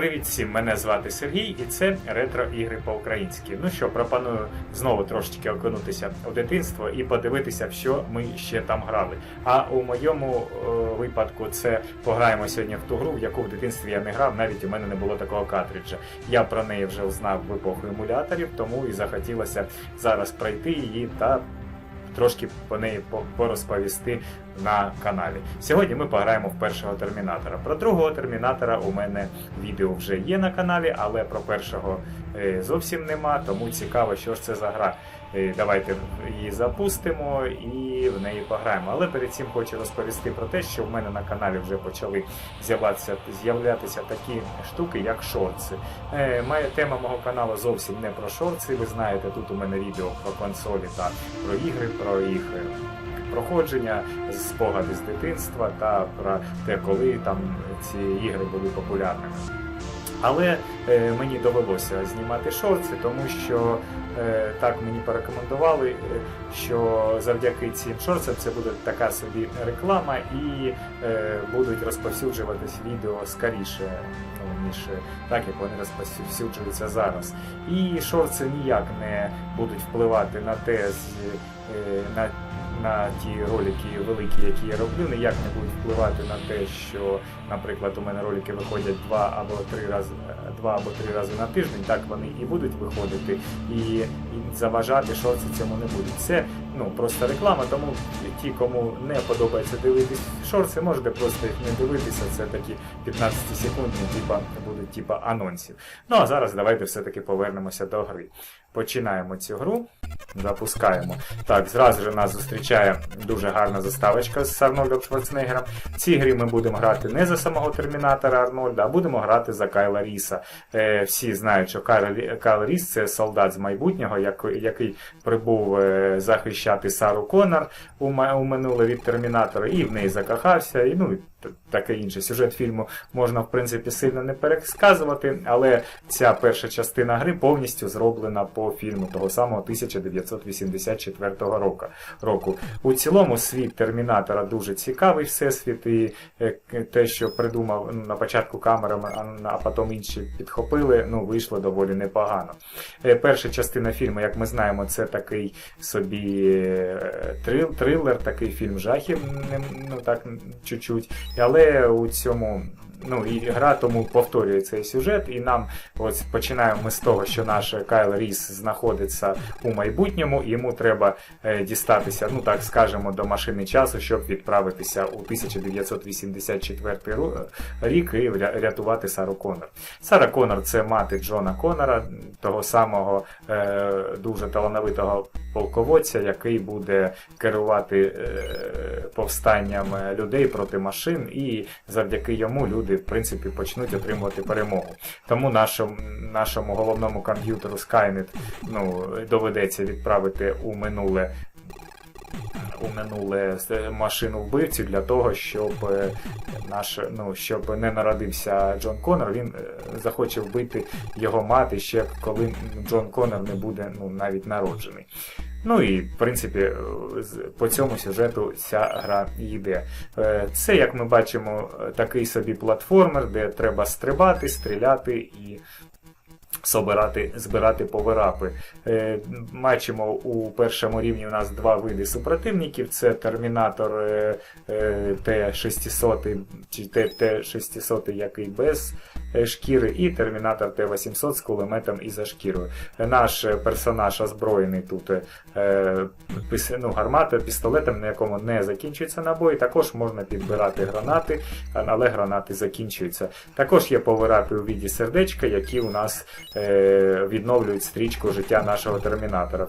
Привіт всім! Мене звати Сергій і це ретро ігри по-українськи. Ну що, пропоную знову трошечки окунутися у дитинство і подивитися, в що ми ще там грали. А у моєму е, випадку це пограємо сьогодні в ту гру, в яку в дитинстві я не грав, навіть у мене не було такого картриджа. Я про неї вже знав в епоху емуляторів, тому і захотілося зараз пройти її та трошки по неї по- порозповісти на каналі. Сьогодні ми пограємо в першого термінатора. Про другого термінатора у мене відео вже є на каналі, але про першого е, зовсім нема, тому цікаво, що ж це за гра. Е, Давайте її запустимо і в неї пограємо. Але перед цим хочу розповісти про те, що в мене на каналі вже почали з'являтися, з'являтися такі штуки, як шорти. Е, тема мого каналу зовсім не про шорти. Ви знаєте, тут у мене відео про консолі та про ігри, про їх е, проходження, спогади з дитинства та про те, коли там ці ігри були популярними. Але е, мені довелося знімати шорти, тому що е, так мені порекомендували, е, що завдяки цим шорцам це буде така собі реклама і е, будуть розповсюджуватись відео скоріше, ну, ніж е, так, як вони розповсюджуються зараз. І шорти ніяк не будуть впливати на те, е, на на ті ролики великі, які я роблю, ніяк не будуть впливати на те, що, наприклад, у мене ролики виходять два або три рази, два або три рази на тиждень, так вони і будуть виходити, і, і заважати шорти цьому не будуть. Це ну просто реклама, тому ті, кому не подобається дивитись шорти, можете просто їх не дивитися. Це такі 15 секундні, типа будуть типа анонсів. Ну а зараз давайте все-таки повернемося до гри. Починаємо цю гру. Запускаємо. Так, зразу ж нас зустрічає дуже гарна заставочка з Арнольдом Шварценеггером. В цій грі ми будемо грати не за самого термінатора Арнольда, а будемо грати за Кайла Ріса. Е, всі знають, що Кайл, Ріс це солдат з майбутнього, як- який прибув е, захищати Сару Коннор у, минуле від термінатора, і в неї закохався. І, ну, таке інше. Сюжет фільму можна, в принципі, сильно не пересказувати, але ця перша частина гри повністю зроблена по фільму того самого 1984 року. року. У цілому світ Термінатора дуже цікавий всесвіт, і е, те, що придумав ну, на початку камерами, а, потім інші підхопили, ну, вийшло доволі непогано. Е, Перша частина фільму, як ми знаємо, це такий собі е, трил, трилер, такий фільм жахів, ну так чуть-чуть. Але у цьому. Ну і гра тому повторює цей сюжет, і нам ось починаємо ми з того, що наш Кайл Ріс знаходиться у майбутньому, і йому треба е, дістатися, ну так скажемо, до машини часу, щоб відправитися у 1984 рік і рятувати Сару Коннор. Сара Коннор це мати Джона Коннора, того самого е, дуже талановитого полководця, який буде керувати е, повстанням е, людей проти машин, і завдяки йому люди, в принципі, почнуть отримувати перемогу. Тому нашому, нашому головному комп'ютеру Skynet ну, доведеться відправити у минуле. У минуле машину вбивцю для того, щоб е, наш, ну, щоб не народився Джон Коннор, він е, захоче вбити його мати ще коли Джон Коннор не буде ну, навіть народжений. Ну і в принципі по цьому сюжету ця гра йде. Е, Це, як ми бачимо, е, такий собі платформер, де треба стрибати, стріляти і собирати, збирати поверапи. Е, бачимо, у першому рівні у нас два види супротивників: це Термінатор е, е, Т-600 чи Т-600, який без шкіри, і Термінатор Т-800 з кулеметом і за шкірою. Наш е, персонаж озброєний тут е, ну, гарматою, пістолетом, на якому не закінчуються набої. Також можна підбирати гранати, але гранати закінчуються. Також є поверапи у віді сердечка, які у нас е, відновлюють стрічку життя нашого термінатора.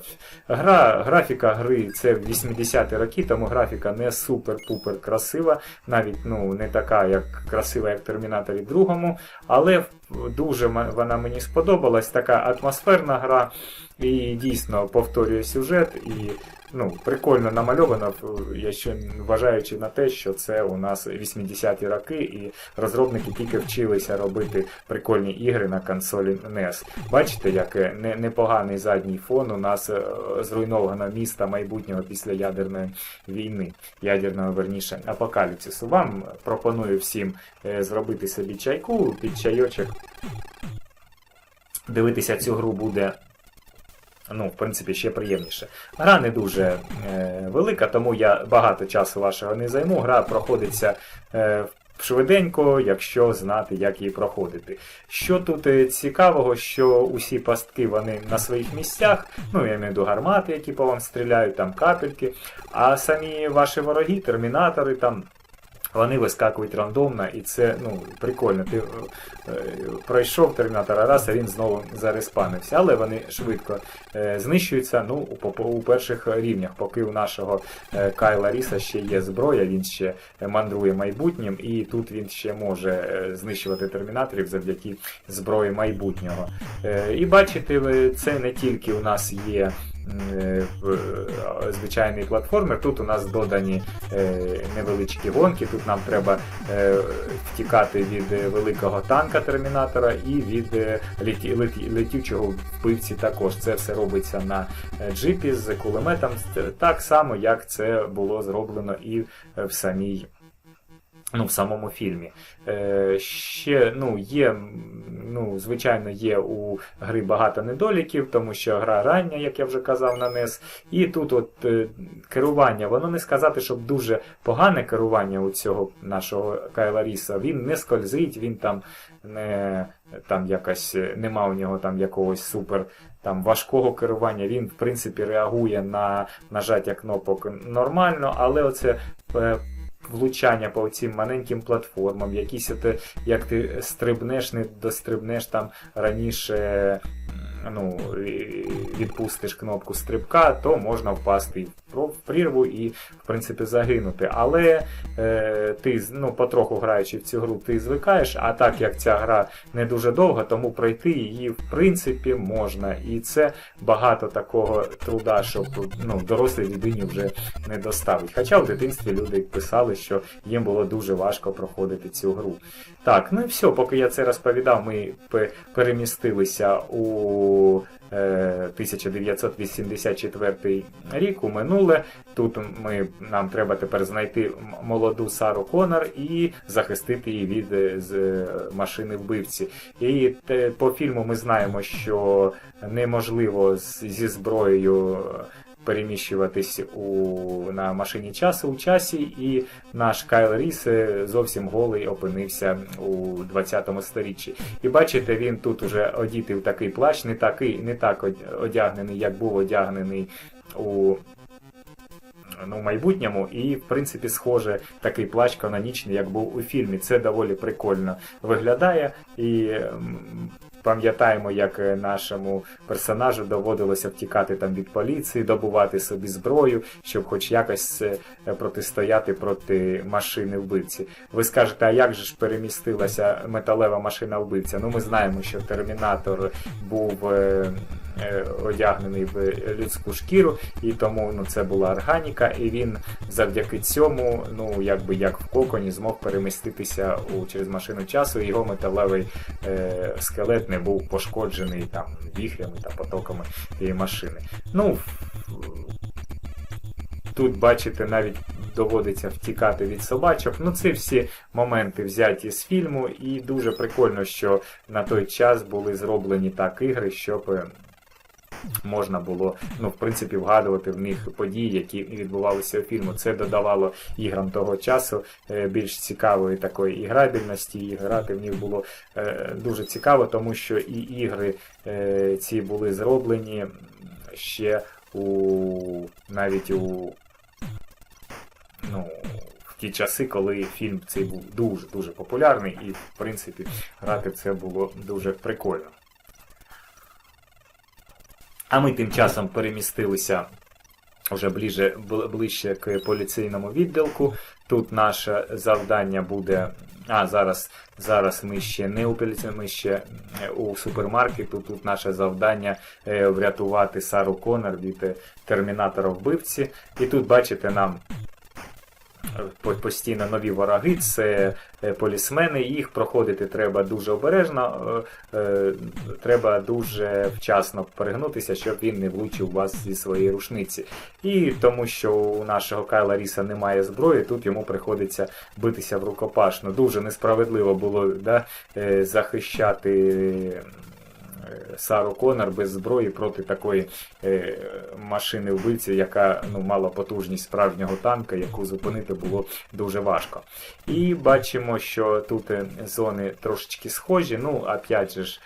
Гра, графіка гри це 80-ті роки, тому графіка не супер-пупер красива, навіть ну, не така як красива, як в Термінаторі другому, але дуже вона мені сподобалась. Така атмосферна гра і дійсно повторює сюжет і ну, прикольно намальовано, я ще вважаючи на те, що це у нас 80-ті роки, і розробники тільки вчилися робити прикольні ігри на консолі NES. Бачите, як е, непоганий задній фон у нас е, зруйновано міста майбутнього після ядерної війни, ядерного верніше апокаліпсису. Вам пропоную всім е, зробити собі чайку під чайочок дивитися цю гру буде. Ну, в принципі, ще приємніше. Гра не дуже е, велика, тому я багато часу вашого не займу. Гра проходиться е, швиденько, якщо знати, як її проходити. Що тут е, цікавого, що усі пастки вони на своїх місцях, ну я маю гармати, які по вам стріляють, там капельки, а самі ваші вороги, термінатори там. Вони вискакують рандомно, і це ну, прикольно. Ти е, пройшов термінатора раз, а він знову зареспанився. Але вони швидко е, знищуються ну, у, перших рівнях, поки у нашого е, Кайла Ріса ще є зброя, він ще мандрує майбутнім, і тут він ще може знищувати термінаторів завдяки зброї майбутнього. І бачите, це не тільки у нас є. В- е, Звичайний. Тут у нас додані е, невеличкі гонки. Тут нам треба е, втікати від великого танка термінатора і від леті, леті, летючого вбивці також. Це все робиться на джипі з кулеметом, так само, як це було зроблено і в самій. Ну, в самому фільмі. Е, ще, ну, є, ну, звичайно, є у гри багато недоліків, тому що гра рання, як я вже казав, на NES. І тут от е, керування, воно не сказати, щоб дуже погане керування у цього нашого Кайла Ріса. Він не скользить, він там не там якось е, нема у нього там якогось супер там важкого керування. Він, в принципі, реагує на нажаття кнопок нормально, але оце. е, Влучання по цим маленьким платформам, якісь е, як ти стрибнеш, не дострибнеш там раніше, ну, відпустиш кнопку стрибка, то можна впасти в прірву і, в принципі, загинути. Але е, ти ну, потроху граючи в цю гру, ти звикаєш, а так як ця гра не дуже довга, тому пройти її в принципі можна. І це багато такого труда, щоб ну, дорослій людині вже не доставить. Хоча в дитинстві люди писали, що їм було дуже важко проходити цю гру. Так, ну і все, поки я це розповідав, ми перемістилися у е, 1984 рік у минуле. Тут ми, нам треба тепер знайти молоду Сару Конор і захистити її від е, з е, машини вбивці. І те, по фільму ми знаємо, що неможливо зі зброєю. Переміщуватись у, на машині часу у часі, і наш Кайл Ріс е, зовсім голий опинився у 20-му сторіччі. І бачите, він тут уже одітий в такий плащ, не такий, не так одягнений, як був одягнений у ну, в майбутньому, і в принципі схоже такий плащ канонічний, як був у фільмі. Це доволі прикольно виглядає. І пам'ятаємо, як е, нашому персонажу доводилося втікати там від поліції, добувати собі зброю, щоб хоч якось е, протистояти проти машини вбивці. Ви скажете, а як же ж перемістилася металева машина вбивця? Ну, ми знаємо, що термінатор був. Е, Одягнений в людську шкіру, і тому ну, це була органіка, і він завдяки цьому, ну якби як в коконі, змог переміститися у через машину часу. і Його металевий е, скелет не був пошкоджений там віхрями та потоками тієї машини. Ну тут бачите, навіть доводиться втікати від собачок. Ну, це всі моменти взяті з фільму, і дуже прикольно, що на той час були зроблені так ігри, щоб. Можна було, ну, в принципі, вгадувати в них події, які відбувалися у фільму. Це додавало іграм того часу е, більш цікавої такої іграбільності, і грати в них було е, дуже цікаво, тому що і ігри е, ці були зроблені ще у навіть у ну, ті часи, коли фільм цей був дуже дуже популярний, і в принципі грати це було дуже прикольно. А ми тим часом перемістилися вже ближе, ближче к поліцейному відділку. Тут наше завдання буде. А, зараз, зараз ми ще не у поліції, ми ще е, у супермаркету. Тут наше завдання е, врятувати Сару Конор від е, термінатора вбивці. І тут, бачите, нам постійно нові вороги, це е, полісмени. Їх проходити треба дуже обережно, е, е, треба дуже вчасно перегнутися, щоб він не влучив вас зі своєї рушниці. І тому, що у нашого Кайла Ріса немає зброї, тут йому приходиться битися в рукопашну. Дуже несправедливо було да, захищати. Сару Конор без зброї проти такої е, машини вбивці, яка ну, мала потужність справжнього танка, яку зупинити було дуже важко. І бачимо, що тут е, зони трошечки схожі. Ну, опять же ж,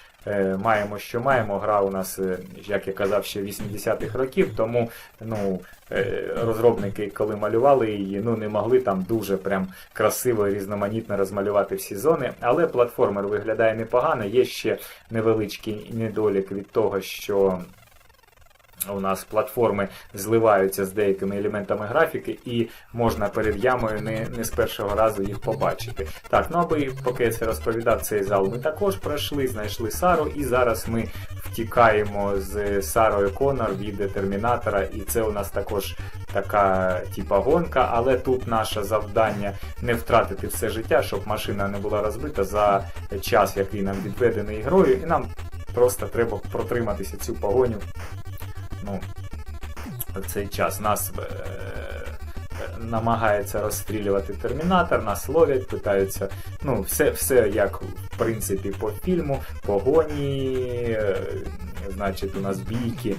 маємо, що маємо. Гра у нас, е, як я казав, ще 80-х років, тому ну, е, розробники, коли малювали її, ну, не могли там дуже прям красиво і різноманітно розмалювати всі зони. Але платформер виглядає непогано. Є ще невеличкий недолік від того, що. У нас платформи зливаються з деякими елементами графіки, і можна перед ямою не, не з першого разу їх побачити. Так, ну аби поки я це розповідав, цей зал ми також пройшли, знайшли Сару, і зараз ми втікаємо з Сарою Конор від термінатора, і це у нас також така типа гонка, але тут наше завдання не втратити все життя, щоб машина не була розбита за час, який нам відведений грою, і нам просто треба протриматися цю погоню ну, в цей час нас е, намагається розстрілювати термінатор, нас ловлять, питаються. Ну, все, все як в принципі по фільму, погоні, е, значить, у нас бійки.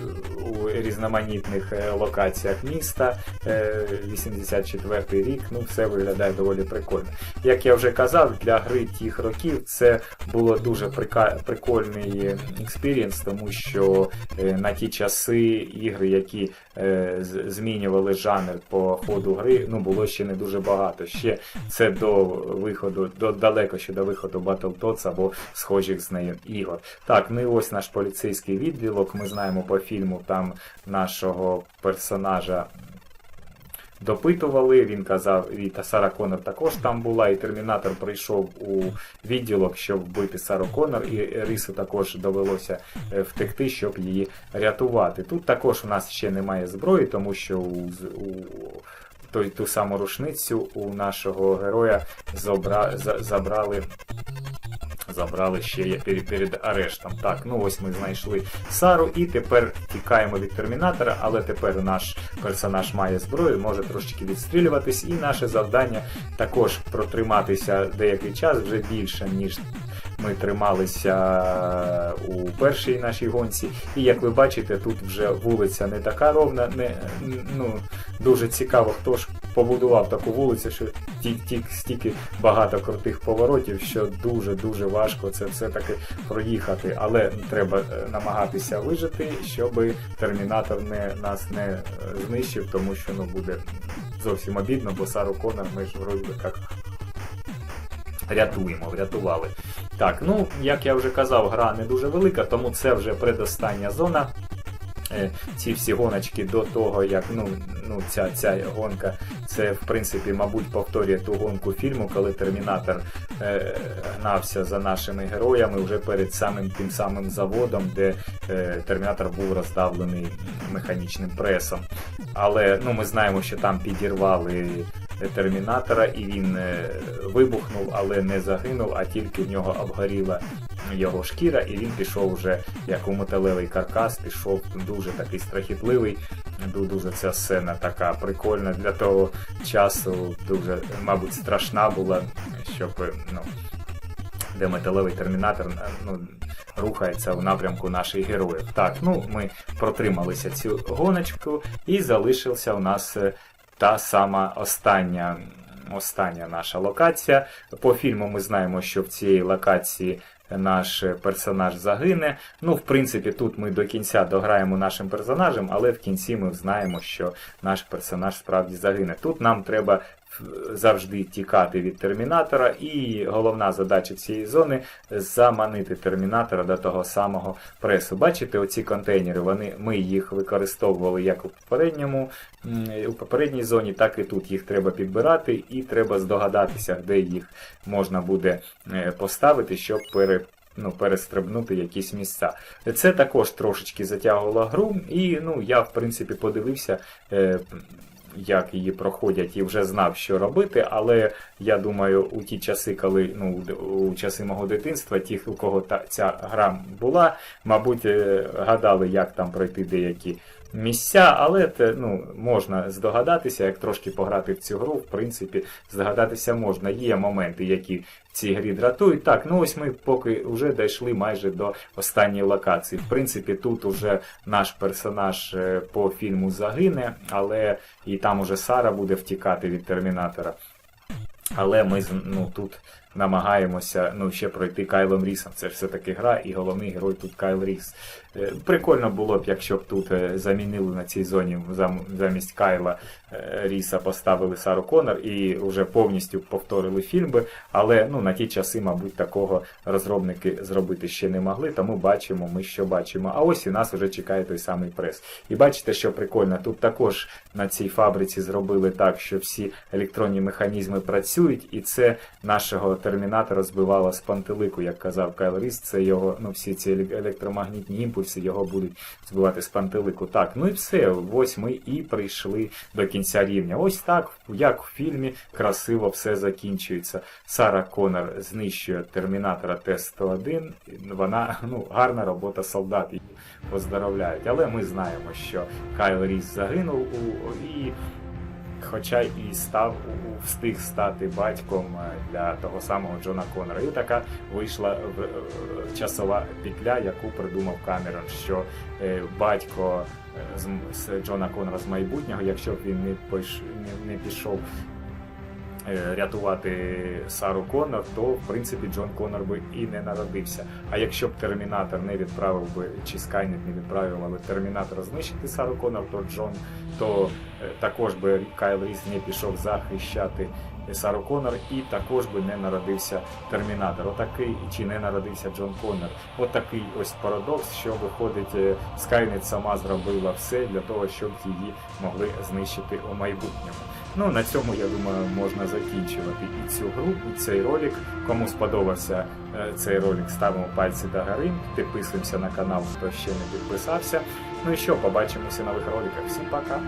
Е, У різноманітних е, локаціях міста, е, 84 рік, ну все виглядає доволі прикольно. Як я вже казав, для гри тих років це було дуже прикольний експірієнс, тому що е, на ті часи ігри, які е, змінювали жанр по ходу гри, ну було ще не дуже багато. Ще це до виходу, до далеко ще до виходу Battletoads або схожих з нею ігор. Так, ну і ось наш поліцейський відділок. Ми знаємо по фільму там нашого персонажа. Допитували, він казав, і та Сара Коннор також там була, і термінатор прийшов у відділок, щоб вбити Сару Коннор, і Рису також довелося е, втекти, щоб її рятувати. Тут також у нас ще немає зброї, тому що у, у той, ту саму рушницю у нашого героя забра, забрали. Забрали ще перед, перед арештом. Так, ну ось ми знайшли Сару і тепер тікаємо від термінатора, але тепер наш персонаж має зброю, може трошечки відстрілюватись, і наше завдання також протриматися деякий час вже більше, ніж ми трималися у першій нашій гонці. І як ви бачите, тут вже вулиця не така ровна, не, ну, дуже цікаво, хто ж побудував таку вулицю, що тік-тік стільки багато крутих поворотів, що дуже-дуже важко це все-таки проїхати. Але треба е, намагатися вижити, щоб термінатор не, нас не е, знищив, тому що ну, буде зовсім обідно, бо Сару Конор ми ж вроді як рятуємо, врятували. Так, ну як я вже казав, гра не дуже велика, тому це вже предостання зона. Е, Ці всі гоночки до того, як ну, ну ця, ця гонка, це в принципі, мабуть, повторює ту гонку фільму, коли Термінатор е, гнався за нашими героями вже перед самим тим самим заводом, де е, Термінатор був роздавлений механічним пресом. Але ну, ми знаємо, що там підірвали термінатора, і він е, вибухнув, але не загинув, а тільки в нього обгоріла його шкіра, і він пішов вже як у металевий каркас, пішов дуже такий страхітливий. Дуже ця сцена така прикольна для того часу, дуже, мабуть, страшна була, щоб ну, де металевий термінатор ну, рухається в напрямку наших героїв. Так, ну ми протрималися цю гоночку, і залишився у нас е, та сама остання. Остання наша локація. По фільму ми знаємо, що в цій локації наш персонаж загине. Ну, в принципі, тут ми до кінця дограємо нашим персонажем, але в кінці ми знаємо, що наш персонаж справді загине. Тут нам треба завжди тікати від термінатора, і головна задача цієї зони заманити термінатора до того самого пресу. Бачите, оці контейнери, вони, ми їх використовували як у попередньому, у попередній зоні, так і тут їх треба підбирати, і треба здогадатися, де їх можна буде е, поставити, щоб пере, ну, перестрибнути якісь місця. Це також трошечки затягувало гру, і ну, я, в принципі, подивився. Як її проходять, і вже знав, що робити. Але я думаю, у ті часи, коли ну у часи мого дитинства, ті, у кого та ця гра була, мабуть, е, гадали, як там пройти деякі місця, але те, ну, можна здогадатися, як трошки пограти в цю гру, в принципі, здогадатися можна. Є моменти, які в цій грі дратують. Так, ну ось ми поки вже дійшли майже до останньої локації. В принципі, тут уже наш персонаж е, по фільму загине, але і там уже Сара буде втікати від термінатора. Але ми ну, тут намагаємося ну, ще пройти Кайлом Рісом. Це ж все-таки гра, і головний герой тут Кайл Ріс. Е, Прикольно було б, якщо б тут е, замінили на цій зоні замість Кайла е, Ріса поставили Сару Коннор і вже повністю повторили фільм би. Але ну, на ті часи, мабуть, такого розробники зробити ще не могли, тому бачимо, ми що бачимо. А ось і нас вже чекає той самий прес. І бачите, що прикольно, тут також на цій фабриці зробили так, що всі електронні механізми працюють, і це нашого термінатора збивало з пантелику, як казав Кайл Ріс, це його, ну всі ці електромагнітні імпульси його будуть збивати з пантелику. Так, ну і все, ось ми і прийшли до кінця рівня. Ось так, як в фільмі, красиво все закінчується. Сара Коннор знищує термінатора Т-101. Вона ну гарна робота солдат. Її поздоровляють. Але ми знаємо, що Кайл Ріс загинув у і. Хоча і став встиг стати батьком е, для того самого Джона Коннора. І така вийшла е, часова петля, яку придумав Камерон, що е, батько з, Джона Коннора з майбутнього, якщо б він не, пішов рятувати Сару Коннор, то в принципі Джон Коннор би і не народився. А якщо б Термінатор не відправив би, чи Скайнет не відправив, але Термінатор знищити Сару Коннор, то Джон, то е, також би Кайл Ріс не пішов захищати Сару Коннор, і також би не народився Термінатор. Отакий чи не народився Джон Коннор. Отакий ось парадокс, що виходить, е, Скайнет сама зробила все для того, щоб її могли знищити у майбутньому. Ну на цьому я думаю можна закінчувати і цю гру, і цей ролик. Кому сподобався е, цей ролик, ставимо пальці до гори, підписуємося на канал, хто ще не підписався. Ну і що, побачимося в нових роликах. Всім пока!